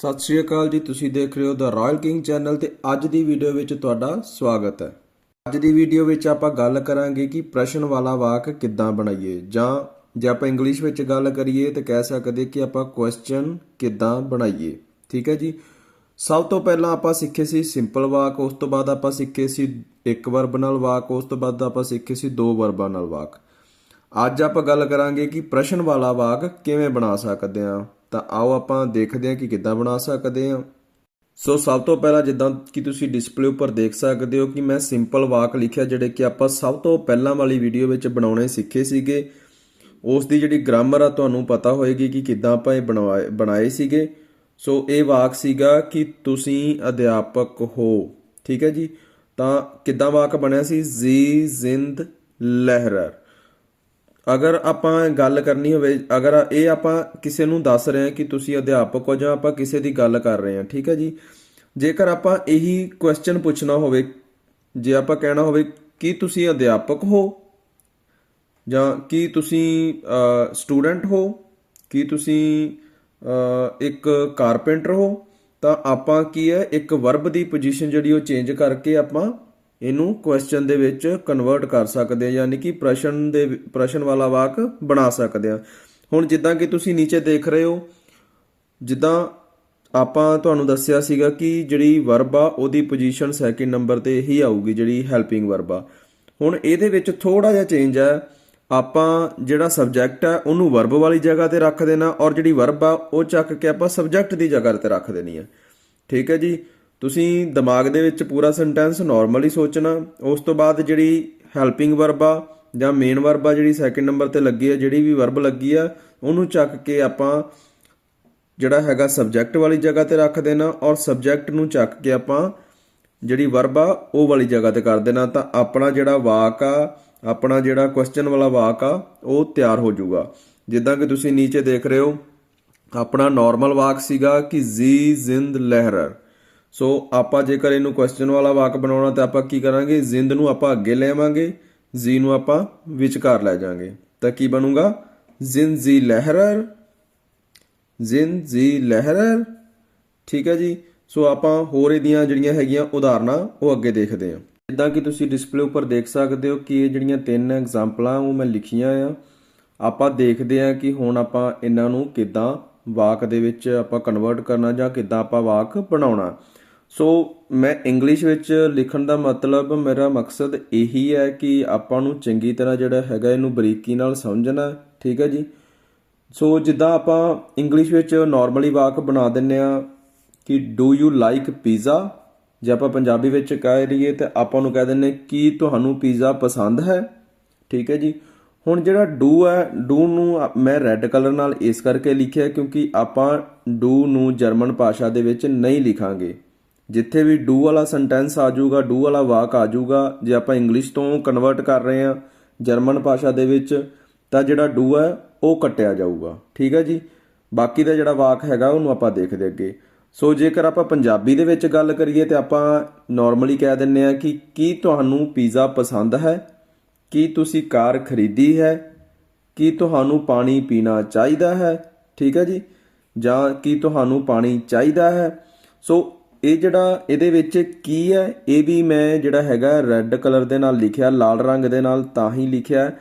ਸਤਿ ਸ਼੍ਰੀ ਅਕਾਲ ਜੀ, ਤੁਸੀਂ ਦੇਖ ਰਹੇ ਹੋ ਦਾ ਰਾਇਲ ਕਿੰਗ ਚੈਨਲ ਤੇ ਅੱਜ ਦੀ ਵੀਡੀਓ ਵਿੱਚ ਤੁਹਾਡਾ ਸਵਾਗਤ ਹੈ। ਅੱਜ ਦੀ ਵੀਡੀਓ ਵਿੱਚ ਆਪਾਂ ਗੱਲ ਕਰਾਂਗੇ ਕਿ ਪ੍ਰਸ਼ਨ ਵਾਲਾ ਵਾਕ ਕਿੱਦਾਂ ਬਣਾਈਏ, ਜਾਂ ਜੇ ਆਪਾਂ ਇੰਗਲਿਸ਼ ਵਿੱਚ ਗੱਲ ਕਰੀਏ ਤਾਂ ਕਹਿ ਸਕਦੇ ਕਿ ਆਪਾਂ ਕੁਐਸਚਨ ਕਿੱਦਾਂ ਬਣਾਈਏ। ਠੀਕ ਹੈ ਜੀ? ਸਭ ਤੋਂ ਪਹਿਲਾਂ ਆਪਾਂ ਸਿੱਖੇ ਸੀ ਸਿੰਪਲ ਵਾਕ, ਉਸ ਤੋਂ ਬਾਅਦ ਆਪਾਂ ਸਿੱਖੇ ਸੀ ਇੱਕ ਵਰਬ ਨਾਲ ਵਾਕ, ਉਸ ਤੋਂ ਬਾਅਦ ਆਪਾਂ ਸਿੱਖੇ ਸੀ ਦੋ ਵਰਬਾਂ ਨਾਲ ਵਾਕ। ਅੱਜ ਆਪਾਂ ਗੱਲ ਕਰਾਂਗੇ ਕਿ ਪ੍ਰਸ਼ਨ ਵਾਲਾ ਵਾਕ ਕਿਵੇਂ ਬਣਾ ਸਕਦੇ ਹਾਂ। ਤਾਂ ਆਓ ਆਪਾਂ ਦੇਖਦੇ ਹਾਂ ਕਿ ਕਿੱਦਾਂ ਬਣਾ ਸਕਦੇ ਹਾਂ। ਸੋ ਸਭ ਤੋਂ ਪਹਿਲਾਂ ਜਿੱਦਾਂ ਕਿ ਤੁਸੀਂ ਡਿਸਪਲੇ ਉੱਪਰ ਦੇਖ ਸਕਦੇ ਹੋ ਕਿ ਮੈਂ ਸਿੰਪਲ ਵਾਕ ਲਿਖਿਆ ਜਿਹੜੇ ਕਿ ਆਪਾਂ ਸਭ ਤੋਂ ਪਹਿਲਾਂ ਵਾਲੀ ਵੀਡੀਓ ਵਿੱਚ ਬਣਾਉਣੇ ਸਿੱਖੇ ਸੀਗੇ। ਉਸ ਦੀ ਜਿਹੜੀ ਗ੍ਰਾਮਰ ਆ ਤੁਹਾਨੂੰ ਪਤਾ ਹੋਏਗੀ ਕਿ ਕਿੱਦਾਂ ਆਪਾਂ ਇਹ ਬਣਵਾਏ ਬਣਾਏ ਸੀਗੇ। ਸੋ ਇਹ ਵਾਕ ਸੀਗਾ ਕਿ ਤੁਸੀਂ ਅਧਿਆਪਕ ਹੋ। ਠੀਕ ਹੈ ਜੀ? ਤਾਂ ਕਿੱਦਾਂ ਵਾਕ ਬਣਿਆ ਸੀ? ਜੀ, ਜ਼ਿੰਦ ਲਹਿਰਰ ਅਗਰ ਆਪਾਂ ਗੱਲ ਕਰਨੀ ਹੋਵੇ, ਅਗਰ ਇਹ ਆਪਾਂ ਕਿਸੇ ਨੂੰ ਦੱਸ ਰਹੇ ਹਾਂ ਕਿ ਤੁਸੀਂ ਅਧਿਆਪਕ ਹੋ ਜਾਂ ਆਪਾਂ ਕਿਸੇ ਦੀ ਗੱਲ ਕਰ ਰਹੇ ਹਾਂ, ਠੀਕ ਹੈ ਜੀ? ਜੇਕਰ ਆਪਾਂ ਇਹੀ ਕੁਐਸਚਨ ਪੁੱਛਣਾ ਹੋਵੇ, ਜੇ ਆਪਾਂ ਕਹਿਣਾ ਹੋਵੇ ਕੀ ਤੁਸੀਂ ਅਧਿਆਪਕ ਹੋ ਜਾਂ ਕੀ ਤੁਸੀਂ ਸਟੂਡੈਂਟ ਹੋ, ਕੀ ਤੁਸੀਂ ਇੱਕ ਕਾਰਪੈਂਟਰ ਹੋ, ਤਾਂ ਆਪਾਂ ਕੀ ਹੈ, ਇੱਕ ਵਰਬ ਦੀ ਪੋਜੀਸ਼ਨ ਜਿਹੜੀ ਉਹ ਚੇਂਜ ਕਰਕੇ ਆਪਾਂ ਇਹਨੂੰ ਕੁਐਸਚਨ ਦੇ ਵਿੱਚ ਕਨਵਰਟ ਕਰ ਸਕਦੇ ਹਾਂ, ਯਾਨੀ ਕਿ ਪ੍ਰਸ਼ਨ ਦੇ ਪ੍ਰਸ਼ਨ ਵਾਲਾ ਵਾਕ ਬਣਾ ਸਕਦੇ ਹਾਂ। ਹੁਣ ਜਿੱਦਾਂ ਕਿ ਤੁਸੀਂ ਨੀਚੇ ਦੇਖ ਰਹੇ ਹੋ, ਜਿੱਦਾਂ ਆਪਾਂ ਤੁਹਾਨੂੰ ਦੱਸਿਆ ਸੀਗਾ ਕਿ ਜਿਹੜੀ ਵਰਬ ਆ ਉਹਦੀ ਪੋਜੀਸ਼ਨ ਸੈਕਿੰਡ ਨੰਬਰ ਤੇ ਹੀ ਆਊਗੀ, ਜਿਹੜੀ ਹੈਲਪਿੰਗ ਵਰਬ ਆ ਹੁਣ ਇਹਦੇ ਵਿੱਚ ਥੋੜਾ ਜਿਹਾ ਚੇਂਜ ਹੈ। ਆਪਾਂ ਜਿਹੜਾ ਸਬਜੈਕਟ ਆ ਉਹਨੂੰ ਵਰਬ ਵਾਲੀ ਜਗ੍ਹਾ ਤੇ ਰੱਖ ਦੇਣਾ ਔਰ ਜਿਹੜੀ ਵਰਬ ਆ ਉਹ ਚੱਕ ਕੇ ਆਪਾਂ ਸਬਜੈਕਟ ਦੀ ਜਗ੍ਹਾ ਤੇ ਰੱਖ ਦੇਣੀ ਹੈ। ਠੀਕ ਹੈ ਜੀ? ਤੁਸੀਂ ਦਿਮਾਗ ਦੇ ਵਿੱਚ ਪੂਰਾ ਸੈਂਟੈਂਸ ਨਾਰਮਲੀ ਸੋਚਣਾ, ਉਸ ਤੋਂ ਬਾਅਦ ਜਿਹੜੀ ਹੈਲਪਿੰਗ ਵਰਬ ਆ ਜਾਂ ਮੇਨ ਵਰਬ ਆ ਜਿਹੜੀ ਸੈਕਿੰਡ ਨੰਬਰ ਤੇ ਲੱਗੀ ਆ, ਜਿਹੜੀ ਵੀ ਵਰਬ ਲੱਗੀ ਆ, ਉਹਨੂੰ ਚੱਕ ਕੇ ਆਪਾਂ ਜਿਹੜਾ ਹੈਗਾ ਸਬਜੈਕਟ ਵਾਲੀ ਜਗ੍ਹਾ ਤੇ ਰੱਖ ਦੇਣਾ ਔਰ ਸਬਜੈਕਟ ਨੂੰ ਚੱਕ ਕੇ ਆਪਾਂ ਜਿਹੜੀ ਵਰਬ ਆ, ਉਹ ਵਾਲੀ ਜਗ੍ਹਾ ਤੇ ਕਰ ਦੇਣਾ ਤਾਂ ਆਪਣਾ ਜਿਹੜਾ ਵਾਕ ਆ, ਆਪਣਾ ਜਿਹੜਾ ਕੁਐਸਚਨ ਵਾਲਾ ਵਾਕ ਆ, ਉਹ ਤਿਆਰ ਹੋ ਜਾਊਗਾ। ਜਿੱਦਾਂ ਕਿ ਤੁਸੀਂ ਨੀਚੇ ਦੇਖ ਰਹੇ ਹੋ, ਆਪਣਾ ਨਾਰਮਲ ਵਾਕ ਸੀਗਾ ਕਿ ਜੀ ਜ਼ਿੰਦ ਲਹਿਰਰ ਸੋ ਆਪਾਂ ਜੇਕਰ ਇਹਨੂੰ ਕੁਐਸਚਨ ਵਾਲਾ ਵਾਕ ਬਣਾਉਣਾ ਤਾਂ ਆਪਾਂ ਕੀ ਕਰਾਂਗੇ? ਜ਼ਿੰਦ ਨੂੰ ਆਪਾਂ ਅੱਗੇ ਲੈਵਾਂਗੇ ਜੀ ਨੂੰ ਆਪਾਂ ਵਿਚਕਾਰ ਲੈ ਜਾਾਂਗੇ ਤਾਂ ਕੀ ਬਣੂਗਾ? ਜ਼ਿੰਦ ਜੀ ਲਹਿਰਰ, ਜ਼ਿੰਦ ਜੀ ਲਹਿਰਰ। ਠੀਕ ਹੈ ਜੀ? ਸੋ ਆਪਾਂ ਹੋਰ ਇਹਦੀਆਂ ਜਿਹੜੀਆਂ ਹੈਗੀਆਂ ਉਦਾਹਰਨਾਂ, ਉਹ ਅੱਗੇ ਦੇਖਦੇ ਹਾਂ। ਜਿੱਦਾਂ ਕਿ ਤੁਸੀਂ ਡਿਸਪਲੇ ਉੱਪਰ ਦੇਖ ਸਕਦੇ ਹੋ ਕਿ ਇਹ ਜਿਹੜੀਆਂ ਤਿੰਨ ਐਗਜ਼ਾਮਪਲਾਂ ਉਹ ਮੈਂ ਲਿਖੀਆਂ ਆ। ਆਪਾਂ ਦੇਖਦੇ ਹਾਂ ਕਿ ਹੁਣ ਆਪਾਂ ਇਹਨਾਂ ਨੂੰ ਕਿੱਦਾਂ ਵਾਕ ਦੇ ਵਿੱਚ ਆਪਾਂ ਕਨਵਰਟ ਕਰਨਾ ਜਾਂ ਕਿੱਦਾਂ ਆਪਾਂ ਵਾਕ ਬਣਾਉਣਾ। ਸੋ ਮੈਂ ਇੰਗਲਿਸ਼ ਵਿੱਚ ਲਿਖਣ ਦਾ ਮਤਲਬ, ਮੇਰਾ ਮਕਸਦ ਇਹੀ ਹੈ ਕਿ ਆਪਾਂ ਨੂੰ ਚੰਗੀ ਤਰ੍ਹਾਂ ਜਿਹੜਾ ਹੈਗਾ ਇਹਨੂੰ ਬਰੀਕੀ ਨਾਲ ਸਮਝਣਾ, ਠੀਕ ਹੈ ਜੀ? ਸੋ ਜਿੱਦਾਂ ਆਪਾਂ ਇੰਗਲਿਸ਼ ਵਿੱਚ ਨਾਰਮਲੀ ਵਾਕ ਬਣਾ ਦਿੰਨੇ ਆ ਕਿ ਡੂ ਯੂ ਲਾਈਕ ਪੀਜ਼ਾ ਜੇ ਆਪਾਂ ਪੰਜਾਬੀ ਵਿੱਚ ਕਹਿ ਰਹੀਏ ਤਾਂ ਆਪਾਂ ਨੂੰ ਕਹਿ ਦਿੰਨੇ ਕੀ ਤੁਹਾਨੂੰ ਪੀਜ਼ਾ ਪਸੰਦ ਹੈ? ਠੀਕ ਹੈ ਜੀ? ਹੁਣ ਜਿਹੜਾ ਡੂ ਹੈ ਡੂ ਨੂੰ ਮੈਂ ਰੈੱਡ ਕਲਰ ਨਾਲ ਇਸ ਕਰਕੇ ਲਿਖਿਆ ਕਿਉਂਕਿ ਆਪਾਂ ਡੂ ਨੂੰ ਜਰਮਨ ਭਾਸ਼ਾ ਦੇ ਵਿੱਚ ਨਹੀਂ ਲਿਖਾਂਗੇ। ਜਿੱਥੇ ਵੀ ਡੂ ਵਾਲਾ ਸੈਂਟੈਂਸ ਆ ਜਾਊਗਾ, ਡੂ ਵਾਲਾ ਵਾਕ ਆ ਜਾਊਗਾ, ਜੇ ਆਪਾਂ ਇੰਗਲਿਸ਼ ਤੋਂ ਕਨਵਰਟ ਕਰ ਰਹੇ ਹਾਂ ਜਰਮਨ ਭਾਸ਼ਾ ਦੇ ਵਿੱਚ, ਤਾਂ ਜਿਹੜਾ ਡੂ ਹੈ, ਉਹ ਕੱਟਿਆ ਜਾਊਗਾ। ਠੀਕ ਹੈ ਜੀ? ਬਾਕੀ ਦਾ ਜਿਹੜਾ ਵਾਕ ਹੈਗਾ, ਉਹਨੂੰ ਆਪਾਂ ਦੇਖਦੇ ਅੱਗੇ। ਸੋ ਜੇਕਰ ਆਪਾਂ ਪੰਜਾਬੀ ਦੇ ਵਿੱਚ ਗੱਲ ਕਰੀਏ, ਤੇ ਆਪਾਂ ਨਾਰਮਲੀ ਕਹਿ ਦਿੰਨੇ ਆ ਕਿ ਕੀ ਤੁਹਾਨੂੰ ਪੀਜ਼ਾ ਪਸੰਦ ਹੈ? ਕੀ ਤੁਸੀਂ ਕਾਰ ਖਰੀਦੀ ਹੈ? ਕੀ ਤੁਹਾਨੂੰ ਪਾਣੀ ਪੀਣਾ ਚਾਹੀਦਾ ਹੈ? ਠੀਕ ਹੈ ਜੀ? ਜਾਂ ਕੀ ਤੁਹਾਨੂੰ ਪਾਣੀ ਚਾਹੀਦਾ ਹੈ? ਸੋ ਇਹ ਜਿਹੜਾ ਇਹਦੇ ਵਿੱਚ ਕੀ ਹੈ? ਇਹ ਵੀ ਮੈਂ ਜਿਹੜਾ ਹੈਗਾ ਰੈੱਡ ਕਲਰ ਦੇ ਨਾਲ ਲਿਖਿਆ, ਲਾਲ ਰੰਗ ਦੇ ਨਾਲ ਤਾਂ ਹੀ ਲਿਖਿਆ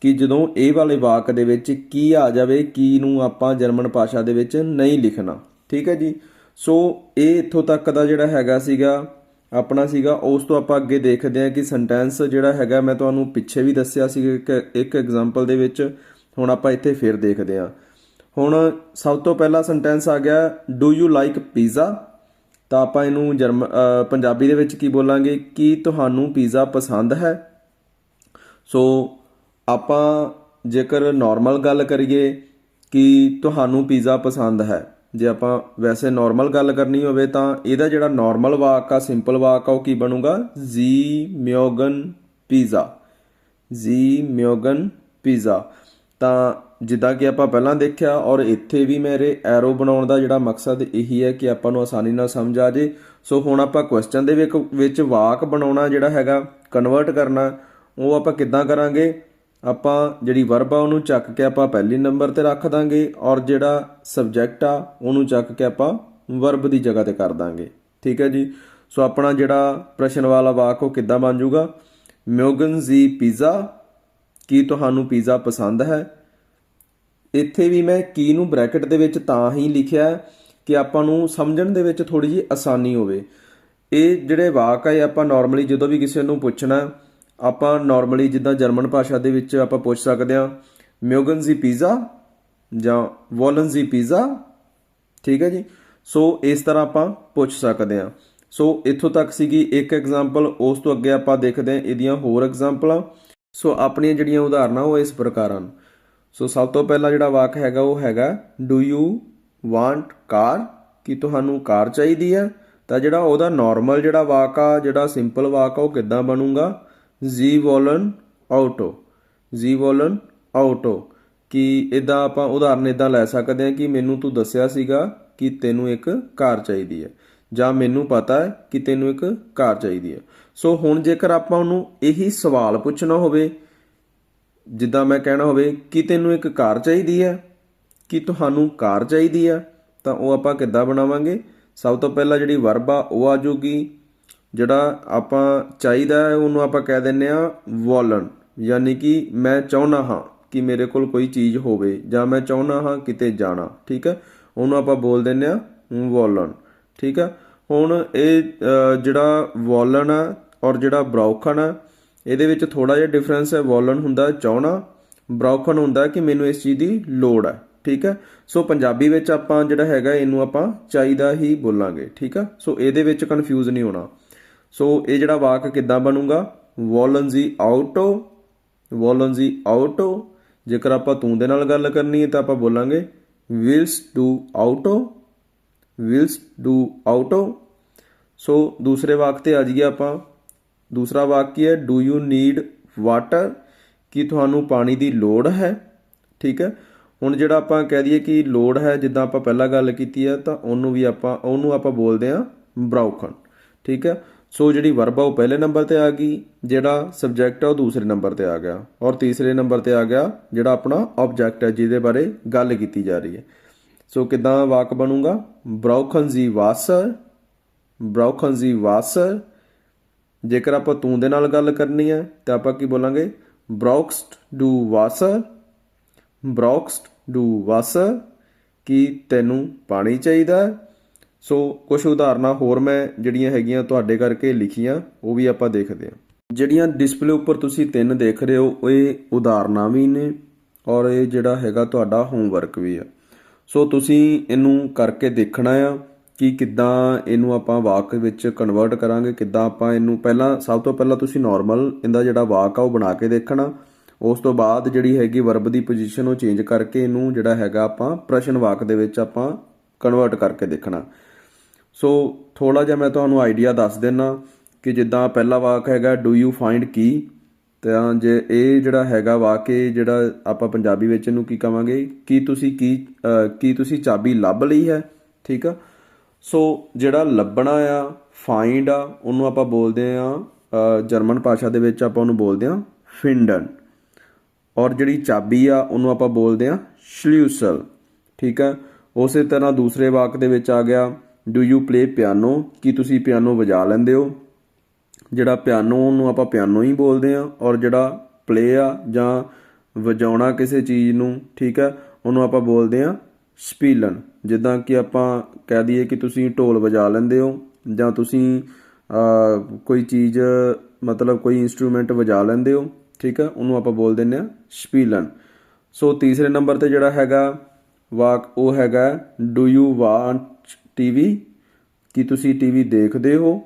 ਕਿ ਜਦੋਂ ਇਹ ਵਾਲੇ ਵਾਕ ਦੇ ਵਿੱਚ ਕੀ ਆ ਜਾਵੇ, ਕੀ ਨੂੰ ਆਪਾਂ ਜਰਮਨ ਭਾਸ਼ਾ ਦੇ ਵਿੱਚ ਨਹੀਂ ਲਿਖਣਾ। ਠੀਕ ਹੈ ਜੀ? ਸੋ ਇਹ ਇੱਥੋਂ ਤੱਕ ਦਾ ਜਿਹੜਾ ਹੈਗਾ ਸੀਗਾ, ਆਪਣਾ ਸੀਗਾ। ਉਸ ਤੋਂ ਆਪਾਂ ਅੱਗੇ ਦੇਖਦੇ ਹਾਂ ਕਿ ਸੈਂਟੈਂਸ ਜਿਹੜਾ ਹੈਗਾ, ਮੈਂ ਤੁਹਾਨੂੰ ਪਿੱਛੇ ਵੀ ਦੱਸਿਆ ਸੀ ਇੱਕ ਇੱਕ ਐਗਜ਼ਾਮਪਲ ਦੇ ਵਿੱਚ। ਹੁਣ ਆਪਾਂ ਇੱਥੇ ਫਿਰ ਦੇਖਦੇ ਹਾਂ। ਹੁਣ ਸਭ ਤੋਂ ਪਹਿਲਾ ਸੈਂਟੈਂਸ ਆ ਗਿਆ ਡੂ ਯੂ ਲਾਈਕ ਪੀਜ਼ਾ ਤਾਂ ਆਪਾਂ ਇਹਨੂੰ ਜਰਮ ਪੰਜਾਬੀ ਦੇ ਵਿੱਚ ਕੀ ਬੋਲਾਂਗੇ? ਕੀ ਤੁਹਾਨੂੰ ਪੀਜ਼ਾ ਪਸੰਦ ਹੈ? ਸੋ ਆਪਾਂ ਜੇਕਰ ਨਾਰਮਲ ਗੱਲ ਕਰੀਏ ਕਿ ਤੁਹਾਨੂੰ ਪੀਜ਼ਾ ਪਸੰਦ ਹੈ, ਜੇ ਆਪਾਂ ਵੈਸੇ ਨਾਰਮਲ ਗੱਲ ਕਰਨੀ ਹੋਵੇ ਤਾਂ ਇਹਦਾ ਜਿਹੜਾ ਨਾਰਮਲ ਵਾਕ ਆ ਸਿੰਪਲ ਵਾਕ ਆ, ਉਹ ਕੀ ਬਣੂਗਾ? ਜੀ ਮਿਓਗਨ ਪੀਜ਼ਾ ਜੀ ਮਿਓਗਨ ਪੀਜ਼ਾ ਤਾਂ ਜਿੱਦਾਂ ਕਿ ਆਪਾਂ ਪਹਿਲਾਂ ਦੇਖਿਆ ਔਰ ਇੱਥੇ ਵੀ ਮੇਰੇ ਐਰੋ ਬਣਾਉਣ ਦਾ ਜਿਹੜਾ ਮਕਸਦ ਇਹੀ ਹੈ ਕਿ ਆਪਾਂ ਨੂੰ ਆਸਾਨੀ ਨਾਲ ਸਮਝ ਆ ਜੇ। ਸੋ ਹੁਣ ਆਪਾਂ ਕੁਐਸਚਨ ਦੇ ਵਿੱਚ ਵਿੱਚ ਵਾਕ ਬਣਾਉਣਾ ਜਿਹੜਾ ਹੈਗਾ ਕਨਵਰਟ ਕਰਨਾ, ਉਹ ਆਪਾਂ ਕਿੱਦਾਂ ਕਰਾਂਗੇ? ਆਪਾਂ ਜਿਹੜੀ ਵਰਬ ਆ ਉਹਨੂੰ ਚੱਕ ਕੇ ਆਪਾਂ ਪਹਿਲੀ ਨੰਬਰ ਤੇ ਰੱਖ ਦਾਂਗੇ ਔਰ ਜਿਹੜਾ ਸਬਜੈਕਟ ਆ ਉਹਨੂੰ ਚੱਕ ਕੇ ਆਪਾਂ ਵਰਬ ਦੀ ਜਗ੍ਹਾ ਤੇ ਕਰ ਦਾਂਗੇ। ਠੀਕ ਹੈ ਜੀ? ਸੋ ਆਪਣਾ ਜਿਹੜਾ ਪ੍ਰਸ਼ਨ ਵਾਲਾ ਵਾਕ ਉਹ ਕਿੱਦਾਂ ਬਣ ਜਾਊਗਾ? ਮਿਓਗਨ ਜੀ ਪੀਜ਼ਾ ਕੀ ਤੁਹਾਨੂੰ ਪੀਜ਼ਾ ਪਸੰਦ ਹੈ? ਇੱਥੇ ਵੀ ਮੈਂ ਕੀ ਨੂੰ ਬ੍ਰੈਕਟ ਦੇ ਵਿੱਚ ਤਾਂ ਹੀ ਲਿਖਿਆ ਕਿ ਆਪਾਂ ਨੂੰ ਸਮਝਣ ਦੇ ਵਿੱਚ ਥੋੜੀ ਜਿਹੀ ਆਸਾਨੀ ਹੋਵੇ। ਇਹ ਜਿਹੜੇ ਵਾਕ ਆ ਆਪਾਂ ਨਾਰਮਲੀ ਜਦੋਂ ਵੀ ਕਿਸੇ ਨੂੰ ਪੁੱਛਣਾ, ਆਪਾਂ ਨਾਰਮਲੀ ਜਿੱਦਾਂ ਜਰਮਨ ਭਾਸ਼ਾ ਦੇ ਵਿੱਚ ਆਪਾਂ ਪੁੱਛ ਸਕਦੇ ਹਾਂ ਮਿਓਗਨ ਜੀ ਪੀਜ਼ਾ ਜਾਂ ਵੋਲਨ ਜੀ ਪੀਜ਼ਾ ਠੀਕ ਹੈ ਜੀ? ਸੋ ਇਸ ਤਰ੍ਹਾਂ ਆਪਾਂ ਪੁੱਛ ਸਕਦੇ ਹਾਂ। ਸੋ ਇੱਥੋਂ ਤੱਕ ਸੀਗੀ ਇੱਕ ਐਗਜ਼ਾਮਪਲ ਉਸ ਤੋਂ ਅੱਗੇ ਆਪਾਂ ਦੇਖਦੇ ਹਾਂ, ਇਹਦੀਆਂ ਹੋਰ ਐਗਜ਼ਾਮਪਲਾਂ ਸੋ ਆਪਣੀਆਂ ਜਿਹੜੀਆਂ ਉਦਾਹਰਨਾਂ, ਉਹ ਇਸ ਪ੍ਰਕਾਰ ਹਨ। ਸੋ ਸਭ ਤੋਂ ਪਹਿਲਾ ਜਿਹੜਾ ਵਾਕ ਹੈਗਾ ਉਹ ਹੈਗਾ ਡੂ ਯੂ ਵਾਂਟ ਕਾਰ ਕੀ ਤੁਹਾਨੂੰ ਕਾਰ ਚਾਹੀਦੀ ਹੈ? ਤਾਂ ਜਿਹੜਾ ਉਹਦਾ ਨਾਰਮਲ ਜਿਹੜਾ ਵਾਕ ਆ, ਜਿਹੜਾ ਸਿੰਪਲ ਵਾਕ ਆ, ਉਹ ਕਿੱਦਾਂ ਬਣੂਗਾ? ਜੀ ਵੋਲਨ ਆਟੋ ਜੀ ਵੋਲਨ ਆਟੋ ਕਿ ਇਦਾਂ ਆਪਾਂ ਉਦਾਹਰਨ ਇਦਾਂ ਲੈ ਸਕਦੇ ਹਾਂ ਕਿ ਮੈਨੂੰ ਤੂੰ ਦੱਸਿਆ ਸੀਗਾ ਕਿ ਤੈਨੂੰ ਇੱਕ ਕਾਰ ਚਾਹੀਦੀ ਹੈ, ਜਾਂ ਮੈਨੂੰ ਪਤਾ ਹੈ ਕਿ ਤੈਨੂੰ ਇੱਕ ਕਾਰ ਚਾਹੀਦੀ ਹੈ। ਸੋ ਹੁਣ ਜੇਕਰ ਆਪਾਂ ਉਹਨੂੰ ਇਹੀ ਸਵਾਲ ਪੁੱਛਣਾ ਹੋਵੇ ਜਿੱਦਾਂ ਮੈਂ ਕਹਿਣਾ ਹੋਵੇ ਕਿ ਤੈਨੂੰ ਇੱਕ ਕਾਰ ਚਾਹੀਦੀ ਹੈ ਕਿ ਤੁਹਾਨੂੰ ਕਾਰ ਚਾਹੀਦੀ ਹੈ ਤਾਂ ਉਹ ਆਪਾਂ ਕਿੱਦਾਂ ਬਣਾਵਾਂਗੇ? ਸਭ ਤੋਂ ਪਹਿਲਾਂ ਜਿਹੜੀ ਵਰਬ ਆ, ਉਹ ਆ ਜਾਊਗੀ। ਜਿਹੜਾ ਆਪਾਂ ਚਾਹੀਦਾ ਹੈ, ਉਹਨੂੰ ਆਪਾਂ ਕਹਿ ਦਿੰਨੇ ਆ ਵੋਲਨ ਯਾਨੀ ਕਿ ਮੈਂ ਚਾਹੁੰਦਾ ਹਾਂ ਕਿ ਮੇਰੇ ਕੋਲ ਕੋਈ ਚੀਜ਼ ਹੋਵੇ, ਜਾਂ ਮੈਂ ਚਾਹੁੰਦਾ ਹਾਂ ਕਿਤੇ ਜਾਣਾ, ਠੀਕ ਹੈ ਉਹਨੂੰ ਆਪਾਂ ਬੋਲ ਦਿੰਨੇ ਆ ਵੋਲਨ ਠੀਕ ਹੈ ਹੁਣ ਇਹ ਜਿਹੜਾ ਵੋਲਨ ਆ, ਔਰ ਜਿਹੜਾ ਬ੍ਰੌਕਨ ਆ ਇਹਦੇ ਵਿੱਚ ਥੋੜਾ ਜਿਹਾ ਡਿਫਰੈਂਸ ਹੈ, ਵੋਲਨ ਹੁੰਦਾ ਚਾਹਣਾ ਬ੍ਰੌਕਨ ਹੁੰਦਾ ਕਿ ਮੈਨੂੰ ਇਸ ਚੀਜ਼ ਦੀ ਲੋੜ ਹੈ, ਠੀਕ ਹੈ? ਸੋ ਪੰਜਾਬੀ ਵਿੱਚ ਆਪਾਂ ਜਿਹੜਾ ਹੈਗਾ, ਇਹਨੂੰ ਆਪਾਂ ਚਾਹੀਦਾ ਹੀ ਬੋਲਾਂਗੇ, ਠੀਕ ਹੈ? ਸੋ ਇਹਦੇ ਵਿੱਚ ਕਨਫਿਊਜ਼ ਨਹੀਂ ਹੋਣਾ। ਸੋ ਇਹ ਜਿਹੜਾ ਵਾਕ ਕਿੱਦਾਂ ਬਣੂਗਾ? ਵੋਲਨ ਜੀ ਆਊਟੋ, ਵੋਲਨ ਜੀ ਆਊਟੋ। ਜੇਕਰ ਆਪਾਂ ਤੂੰ ਦੇ ਨਾਲ ਗੱਲ ਕਰਨੀ ਹੈ ਤਾਂ ਆਪਾਂ ਬੋਲਾਂਗੇ wills do auto wills do auto ਸੋ ਦੂਸਰੇ ਵਾਕ ਤੇ ਆ ਜਾਈਏ ਆਪਾਂ। ਦੂਸਰਾ ਵਾਕ ਕੀ ਹੈ ਡੂ ਯੂ ਨੀਡ ਵਾਟਰ ਕੀ ਤੁਹਾਨੂੰ ਪਾਣੀ ਦੀ ਲੋੜ ਹੈ? ਠੀਕ ਹੈ। ਹੁਣ ਜਿਹੜਾ ਆਪਾਂ ਕਹਿ ਦਈਏ ਕਿ ਲੋੜ ਹੈ, ਜਿੱਦਾਂ ਆਪਾਂ ਪਹਿਲਾਂ ਗੱਲ ਕੀਤੀ ਹੈ, ਤਾਂ ਉਹਨੂੰ ਵੀ ਆਪਾਂ, ਉਹਨੂੰ ਆਪਾਂ ਬੋਲਦੇ ਆ ਬ੍ਰਾਊਕਨ ਠੀਕ ਹੈ। ਸੋ ਜਿਹੜੀ ਵਰਬ ਆ, ਉਹ ਪਹਿਲੇ ਨੰਬਰ ਤੇ ਆ ਗਈ, ਜਿਹੜਾ ਸਬਜੈਕਟ ਆ, ਉਹ ਦੂਸਰੇ ਨੰਬਰ ਤੇ ਆ ਗਿਆ। ਔਰ ਤੀਸਰੇ ਨੰਬਰ ਤੇ ਆ ਗਿਆ, ਜਿਹੜਾ ਆਪਣਾ ਆਬਜੈਕਟ ਹੈ, ਜਿਹਦੇ ਬਾਰੇ ਗੱਲ ਕੀਤੀ ਜਾ ਰਹੀ ਹੈ। ਸੋ ਕਿਦਾਂ ਵਾਕ ਬਣੂਗਾ? ਬ੍ਰਾਊਕਨ ਜੀ ਵਾਸਰ ਬ੍ਰਾਊਕਨ ਜੀ ਵਾਸਰ ਜੇਕਰ ਆਪਾਂ ਤੂੰ ਦੇ ਨਾਲ ਗੱਲ ਕਰਨੀ ਹੈ, ਤਾਂ ਆਪਾਂ ਕੀ ਬੋਲਾਂਗੇ? ਬ੍ਰਾਊਕਸਟ ਡੂ ਵਾਸਰ। ਬ੍ਰਾਊਕਸਟ ਡੂ ਵਾਸਰ, ਕੀ ਤੈਨੂੰ ਪਾਣੀ ਚਾਹੀਦਾ ਸੋ ਕੁਝ ਉਦਾਹਰਨਾਂ ਹੋਰ ਮੈਂ ਜਿਹੜੀਆਂ ਹੈਗੀਆਂ ਤੁਹਾਡੇ ਕਰਕੇ ਲਿਖੀਆਂ, ਉਹ ਵੀ ਆਪਾਂ ਦੇਖਦੇ ਹਾਂ। ਜਿਹੜੀਆਂ ਡਿਸਪਲੇ ਉੱਪਰ ਤੁਸੀਂ ਤਿੰਨ ਦੇਖ ਰਹੇ ਹੋ, ਇਹ ਉਦਾਹਰਨਾਂ ਵੀ ਨੇ ਔਰ ਇਹ ਜਿਹੜਾ ਹੈਗਾ ਤੁਹਾਡਾ ਹੋਮਵਰਕ ਵੀ ਆ। ਸੋ, ਤੁਸੀਂ ਇਹਨੂੰ ਕਰਕੇ ਦੇਖਣਾ ਆ। ਕਿ ਕਿੱਦਾਂ ਇਹਨੂੰ ਆਪਾਂ ਵਾਕ ਵਿੱਚ ਕਨਵਰਟ ਕਰਾਂਗੇ, ਕਿੱਦਾਂ ਆਪਾਂ ਇਹਨੂੰ ਪਹਿਲਾਂ, ਸਭ ਤੋਂ ਪਹਿਲਾਂ ਤੁਸੀਂ ਨਾਰਮਲ ਇਹਦਾ ਜਿਹੜਾ ਵਾਕ ਆ ਉਹ ਬਣਾ ਕੇ ਦੇਖਣਾ। ਉਸ ਤੋਂ ਬਾਅਦ ਜਿਹੜੀ ਹੈਗੀ ਵਰਬ ਦੀ ਪੋਜੀਸ਼ਨ ਉਹ ਚੇਂਜ ਕਰਕੇ ਇਹਨੂੰ ਜਿਹੜਾ ਹੈਗਾ ਆਪਾਂ ਪ੍ਰਸ਼ਨ ਵਾਕ ਦੇ ਵਿੱਚ ਆਪਾਂ ਕਨਵਰਟ ਕਰਕੇ ਦੇਖਣਾ। ਸੋ ਥੋੜਾ ਜਿਹਾ ਮੈਂ ਤੁਹਾਨੂੰ ਆਈਡੀਆ ਦੱਸ ਦਿੰਨਾ ਕਿ ਜਿੱਦਾਂ ਪਹਿਲਾ ਵਾਕ ਹੈਗਾ ਡੂ ਯੂ ਫਾਈਂਡ ਕੀ ਤਾਂ ਜੇ ਇਹ ਜਿਹੜਾ ਹੈਗਾ ਵਾਕ, ਇਹ ਜਿਹੜਾ ਆਪਾਂ ਪੰਜਾਬੀ ਵਿੱਚ ਇਹਨੂੰ ਕੀ ਕਵਾਂਗੇ? ਕੀ ਤੁਸੀਂ ਕੀ ਕੀ ਤੁਸੀਂ ਚਾਬੀ ਲੱਭ ਲਈ ਹੈ? ਠੀਕ ਆ? ਸੋ ਜਿਹੜਾ ਲੱਭਣਾ ਆ ਫਾਈਂਡ ਆ, ਉਹਨੂੰ ਆਪਾਂ ਬੋਲਦੇ ਆ ਜਰਮਨ ਭਾਸ਼ਾ ਦੇ ਵਿੱਚ ਆਪਾਂ ਉਹਨੂੰ ਬੋਲਦੇ ਆ ਫਿੰਡਨ ਔਰ ਜਿਹੜੀ ਚਾਬੀ ਆ, ਉਹਨੂੰ ਆਪਾਂ ਬੋਲਦੇ ਆ ਸ਼ਲਿਊਸਲ ਠੀਕ ਆ ਉਸੇ ਤਰ੍ਹਾਂ ਦੂਸਰੇ ਵਾਕ ਦੇ ਵਿੱਚ ਆ ਗਿਆ ਡੂ ਯੂ ਪਲੇ ਪਿਆਨੋ ਕੀ ਤੁਸੀਂ ਪਿਆਨੋ ਵਜਾ ਲੈਂਦੇ ਹੋ? ਜਿਹੜਾ ਪਿਆਨੋ ਉਹਨੂੰ ਆਪਾਂ ਪਿਆਨੋ ਹੀ ਬੋਲਦੇ ਆ, ਔਰ ਜਿਹੜਾ ਪਲੇ ਆ, ਜਾਂ ਵਜਾਉਣਾ ਕਿਸੇ ਚੀਜ਼ ਨੂੰ, ਠੀਕ ਹੈ? ਉਹਨੂੰ ਆਪਾਂ ਬੋਲਦੇ ਆ ਸਪੀਲਨ ਜਿੱਦਾਂ ਕਿ ਆਪਾਂ ਕਹਿ ਦਈਏ ਕਿ ਤੁਸੀਂ ਢੋਲ ਵਜਾ ਲੈਂਦੇ ਹੋ ਜਾਂ ਤੁਸੀਂ ਕੋਈ ਚੀਜ਼, ਮਤਲਬ ਕੋਈ ਇਨਸਟਰੂਮੈਂਟ ਵਜਾ ਲੈਂਦੇ ਹੋ, ਠੀਕ ਹੈ? ਉਹਨੂੰ ਆਪਾਂ ਬੋਲ ਦਿੰਦੇ ਆ ਸਪੀਲਨ। ਸੋ ਤੀਸਰੇ ਨੰਬਰ ਤੇ ਜਿਹੜਾ ਹੈਗਾ ਵਾਕ ਉਹ ਹੈਗਾ ਡੂ ਯੂ ਵਾਂਟ ਟੀਵੀ ਕੀ ਤੁਸੀਂ ਟੀਵੀ ਦੇਖਦੇ ਹੋ?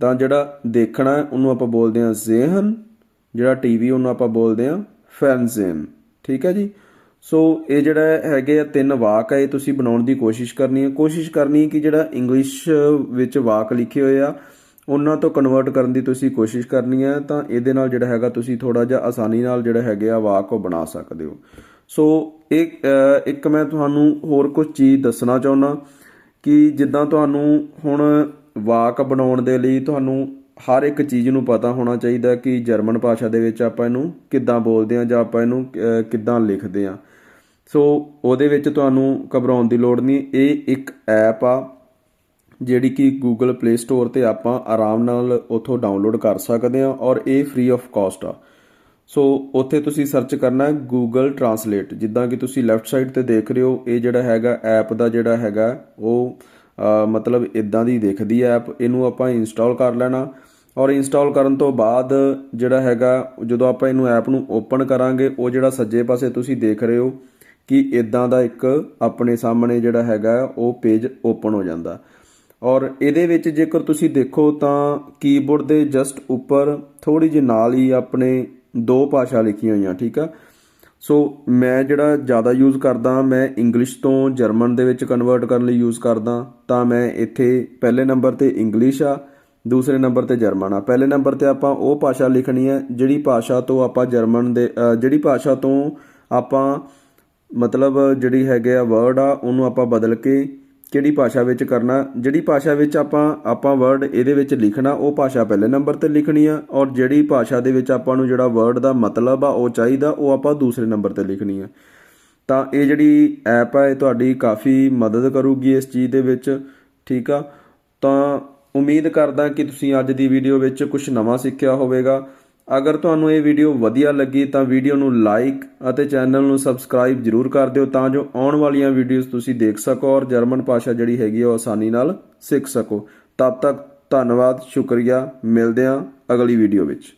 ਤਾਂ ਜਿਹੜਾ ਦੇਖਣਾ ਉਹਨੂੰ ਆਪਾਂ ਬੋਲਦੇ ਹਾਂ ਜ਼ੇਹਨ। ਜਿਹੜਾ ਟੀਵੀ ਉਹਨੂੰ ਆਪਾਂ ਬੋਲਦੇ ਹਾਂ ਫੈਨਜ਼ੇਨ ਠੀਕ ਹੈ ਜੀ? ਸੋ ਇਹ ਜਿਹੜਾ ਹੈਗੇ ਆ ਤਿੰਨ ਵਾਕ ਆ, ਇਹ ਤੁਸੀਂ ਬਣਾਉਣ ਦੀ ਕੋਸ਼ਿਸ਼ ਕਰਨੀ ਹੈ ਕੋਸ਼ਿਸ਼ ਕਰਨੀ ਹੈ ਕਿ ਜਿਹੜਾ ਇੰਗਲਿਸ਼ ਵਿੱਚ ਵਾਕ ਲਿਖੇ ਹੋਏ ਆ, ਉਹਨਾਂ ਤੋਂ ਕਨਵਰਟ ਕਰਨ ਦੀ ਤੁਸੀਂ ਕੋਸ਼ਿਸ਼ ਕਰਨੀ ਹੈ ਤਾਂ ਇਹਦੇ ਨਾਲ ਜਿਹੜਾ ਹੈਗਾ ਤੁਸੀਂ ਥੋੜਾ ਜਿਹਾ ਆਸਾਨੀ ਨਾਲ ਜਿਹੜਾ ਹੈਗੇ ਆ ਵਾਕ ਉਹ ਬਣਾ ਸਕਦੇ ਹੋ। ਸੋ ਇਹ ਇੱਕ ਮੈਂ ਤੁਹਾਨੂੰ ਹੋਰ ਕੁਝ ਚੀਜ਼ ਦੱਸਣਾ ਚਾਹੁੰਦਾ ਕਿ ਜਿੱਦਾਂ ਤੁਹਾਨੂੰ ਹੁਣ ਵਾਕ ਬਣਾਉਣ ਦੇ ਲਈ ਤੁਹਾਨੂੰ ਹਰ ਇੱਕ ਚੀਜ਼ ਨੂੰ ਪਤਾ ਹੋਣਾ ਚਾਹੀਦਾ ਕਿ ਜਰਮਨ ਭਾਸ਼ਾ ਦੇ ਵਿੱਚ ਆਪਾਂ ਇਹਨੂੰ ਕਿੱਦਾਂ ਬੋਲਦੇ ਆ ਜਾਂ ਆਪਾਂ ਇਹਨੂੰ ਕਿੱਦਾਂ ਲਿਖਦੇ ਆ। ਸੋ ਉਹਦੇ ਵਿੱਚ ਤੁਹਾਨੂੰ ਘਬਰਾਉਣ ਦੀ ਲੋੜ ਨਹੀਂ। ਇਹ ਇੱਕ ਐਪ ਆ, ਜਿਹੜੀ ਕਿ Google Play Store ਤੇ ਆਪਾਂ ਆਰਾਮ ਨਾਲ ਉੱਥੋਂ ਡਾਊਨਲੋਡ ਕਰ ਸਕਦੇ ਹਾਂ ਔਰ ਇਹ ਫ੍ਰੀ ਆਫ ਕਾਸਟ ਆ। ਸੋ ਉੱਥੇ ਤੁਸੀਂ ਸਰਚ ਕਰਨਾ ਹੈ Google Translate ਜਿੱਦਾਂ ਕਿ ਤੁਸੀਂ ਲੈਫਟ ਸਾਈਡ ਤੇ ਦੇਖ ਰਹੇ ਹੋ, ਇਹ ਜਿਹੜਾ ਹੈਗਾ ਐਪ ਦਾ ਜਿਹੜਾ ਹੈਗਾ, ਉਹ ਮਤਲਬ ਇਦਾਂ ਦੀ ਦਿਖਦੀ ਐਪ। ਇਹਨੂੰ ਆਪਾਂ ਇੰਸਟਾਲ ਕਰ ਲੈਣਾ ਔਰ ਇੰਸਟਾਲ ਕਰਨ ਤੋਂ ਬਾਅਦ ਜਿਹੜਾ ਹੈਗਾ, ਜਦੋਂ ਆਪਾਂ ਇਹਨੂੰ ਐਪ ਨੂੰ ਓਪਨ ਕਰਾਂਗੇ, ਉਹ ਜਿਹੜਾ ਸੱਜੇ ਪਾਸੇ ਤੁਸੀਂ ਦੇਖ ਰਹੇ ਹੋ ਕਿ ਇਦਾਂ ਦਾ ਇੱਕ ਆਪਣੇ ਸਾਹਮਣੇ ਜਿਹੜਾ ਹੈਗਾ, ਉਹ ਪੇਜ ਓਪਨ ਹੋ ਜਾਂਦਾ। ਔਰ ਇਹਦੇ ਵਿੱਚ ਜੇਕਰ ਤੁਸੀਂ ਦੇਖੋ ਤਾਂ ਕੀਬੋਰਡ ਦੇ ਜਸਟ ਉੱਪਰ ਥੋੜੀ ਜਿਹੀ ਨਾਲ ਹੀ ਆਪਣੇ ਦੋ ਭਾਸ਼ਾ ਲਿਖੀਆਂ ਹੋਈਆਂ, ਠੀਕ ਆ? ਸੋ ਮੈਂ ਜਿਹੜਾ ਜ਼ਿਆਦਾ ਯੂਜ਼ ਕਰਦਾ, ਮੈਂ ਇੰਗਲਿਸ਼ ਤੋਂ ਜਰਮਨ ਦੇ ਵਿੱਚ ਕਨਵਰਟ ਕਰਨ ਲਈ ਯੂਜ਼ ਕਰਦਾ, ਤਾਂ ਮੈਂ ਇੱਥੇ ਪਹਿਲੇ ਨੰਬਰ ਤੇ ਇੰਗਲਿਸ਼ ਆ, ਦੂਸਰੇ ਨੰਬਰ ਤੇ ਜਰਮਨ ਆ। ਪਹਿਲੇ ਨੰਬਰ ਤੇ ਆਪਾਂ ਉਹ ਭਾਸ਼ਾ ਲਿਖਣੀ ਹੈ, ਜਿਹੜੀ ਭਾਸ਼ਾ ਤੋਂ ਆਪਾਂ ਜਰਮਨ ਦੇ ਜਿਹੜੀ ਭਾਸ਼ਾ ਤੋਂ ਆਪਾਂ ਮਤਲਬ ਜਿਹੜੀ ਹੈਗੇ ਆ ਵਰਡ ਆ, ਉਹਨੂੰ ਆਪਾਂ ਬਦਲ ਕੇ ਕਿਹੜੀ ਭਾਸ਼ਾ ਵਿੱਚ ਕਰਨਾ, ਜਿਹੜੀ ਭਾਸ਼ਾ ਵਿੱਚ ਆਪਾਂ ਆਪਾਂ ਵਰਡ ਇਹਦੇ ਵਿੱਚ ਲਿਖਣਾ, ਉਹ ਭਾਸ਼ਾ ਪਹਿਲੇ ਨੰਬਰ ਤੇ ਲਿਖਣੀ ਆ, ਔਰ ਜਿਹੜੀ ਭਾਸ਼ਾ ਦੇ ਵਿੱਚ ਆਪਾਂ ਨੂੰ ਜਿਹੜਾ ਵਰਡ ਦਾ ਮਤਲਬ ਆ, ਉਹ ਚਾਹੀਦਾ, ਉਹ ਆਪਾਂ ਦੂਸਰੇ ਨੰਬਰ ਤੇ ਲਿਖਣੀ ਆ। ਤਾਂ ਇਹ ਜਿਹੜੀ ਐਪ ਆ, ਇਹ ਤੁਹਾਡੀ ਕਾਫੀ ਮਦਦ ਕਰੂਗੀ ਇਸ ਚੀਜ਼ ਦੇ ਵਿੱਚ, ਠੀਕ ਆ? ਤਾਂ ਉਮੀਦ ਕਰਦਾ ਕਿ ਤੁਸੀਂ ਅੱਜ ਦੀ ਵੀਡੀਓ ਵਿੱਚ ਕੁਝ ਨਵਾਂ ਸਿੱਖਿਆ ਹੋਵੇਗਾ। ਅਗਰ ਤੁਹਾਨੂੰ ਇਹ ਵੀਡੀਓ ਵਧੀਆ ਲੱਗੀ ਤਾਂ ਵੀਡੀਓ ਨੂੰ ਲਾਈਕ ਅਤੇ ਚੈਨਲ ਨੂੰ ਸਬਸਕ੍ਰਾਈਬ ਜਰੂਰ ਕਰ ਦਿਓ ਤਾਂ ਜੋ ਆਉਣ ਵਾਲੀਆਂ ਵੀਡੀਓਜ਼ ਤੁਸੀਂ ਦੇਖ ਸਕੋ ਔਰ ਜਰਮਨ ਭਾਸ਼ਾ ਜਿਹੜੀ ਹੈਗੀ ਆ, ਉਹ ਆਸਾਨੀ ਨਾਲ ਸਿੱਖ ਸਕੋ। ਤਦ ਤੱਕ ਧੰਨਵਾਦ, ਸ਼ੁਕਰੀਆ। ਮਿਲਦੇ ਹਾਂ ਅਗਲੀ ਵੀਡੀਓ ਵਿੱਚ।